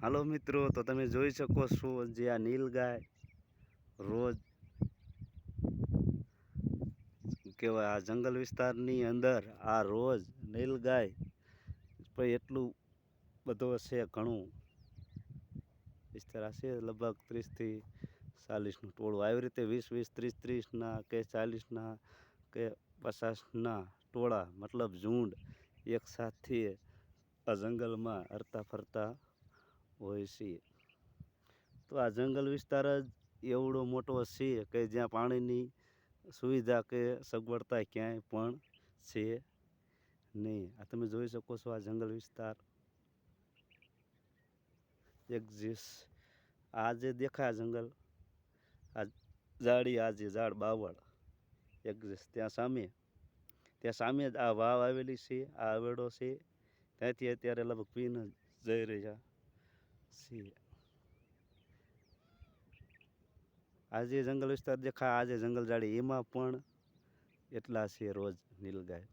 હાલો મિત્રો, તો તમે જોઈ શકો છો જે આ નીલગાય રોજ કહેવાય, આ જંગલ વિસ્તારની અંદર આ રોજ નીલગાય ભાઈ એટલું બધો છે ઘણું. વિસ્તાર હશે લગભગ ત્રીસથી ચાલીસનું ટોળું. આવી રીતે વીસ વીસ, ત્રીસ, ત્રીસના કે ચાલીસના કે પચાસના ટોળા, મતલબ ઝુંડ એક સાથે આ જંગલમાં હરતા ફરતા હોય છે. તો આ જંગલ વિસ્તાર જ એવડો મોટો છે કે જ્યાં પાણીની સુવિધા કે સગવડતા ક્યાંય પણ છે નહીં. આ તમે જોઈ શકો છો આ જંગલ વિસ્તાર. એક આ જે દેખાય જંગલ, આ ઝાડી, આ જે ઝાડ બાવળ, એક ત્યાં સામે ત્યાં સામે જ આ વાવ આવેલી છે, આ આવેડો છે. ત્યાંથી અત્યારે લગભગ પીને જઈ રહ્યા. છીએ આજે જંગલ વિસ્તાર દેખાય આજે જંગલ ઝાડી એમાં પણ એટલા છે રોજ નીલગાય.